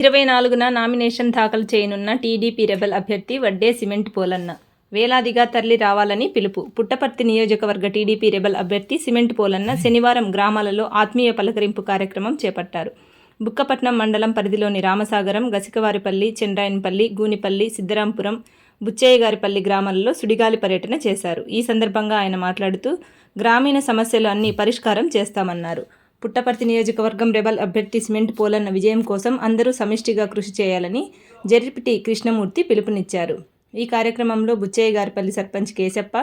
ఇరవై నాలుగున నామినేషన్ దాఖలు చేయనున్న టీడీపీ రెబల్ అభ్యర్థి వడ్డే సిమెంట్ పోలన్న. వేలాదిగా తరలి రావాలని పిలుపు. పుట్టపర్తి నియోజకవర్గ టీడీపీ రెబల్ అభ్యర్థి సిమెంట్ పోలన్న శనివారం గ్రామాలలో ఆత్మీయ పలకరింపు కార్యక్రమం చేపట్టారు. బుక్కపట్నం మండలం పరిధిలోని రామసాగరం గసికవారిపల్లి చండ్రాయన్పల్లి గూనిపల్లి సిద్ధరాంపురం బుచ్చయ్యగారిపల్లి గ్రామాలలో సుడిగాలి పర్యటన చేశారు. ఈ సందర్భంగా ఆయన మాట్లాడుతూ గ్రామీణ సమస్యలు అన్ని పరిష్కారం చేస్తామన్నారు. పుట్టపర్తి నియోజకవర్గం రెబల్ అభ్యర్థిస్మెంట్ పోలన్న విజయం కోసం అందరూ సమిష్టిగా కృషి చేయాలని జెడ్పీటీ కృష్ణమూర్తి పిలుపునిచ్చారు. ఈ కార్యక్రమంలో బుచ్చయ్య గారిపల్లి సర్పంచ్ కేశప్ప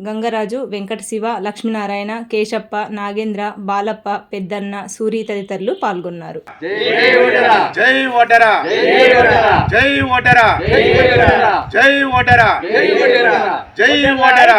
గంగరాజు వెంకట శివ లక్ష్మీనారాయణ కేశప్ప నాగేంద్ర బాలప్ప పెద్దన్న సూరి తదితరులు పాల్గొన్నారు. జై ఓటరా జై ఓటరా జై ఓటరా జై ఓటరా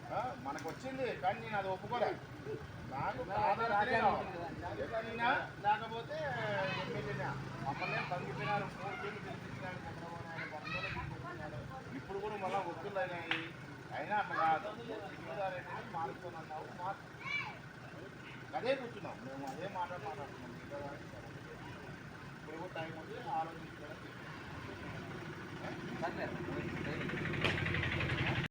వచ్చింది కానీ నేను అది ఒప్పుకోలే. నాకు లేకపోతే మమ్మల్ని పంగిపోయినారు ఇప్పుడు కూడా మళ్ళీ ఒత్తులు అయినాయి అయినా అట్లా కాదు. మార్చు అదే కూర్చున్నాం. మేము అదే మాట మాట్లాడుతున్నాం. ఇప్పుడు టైం ఉంది. ఆలోచించడం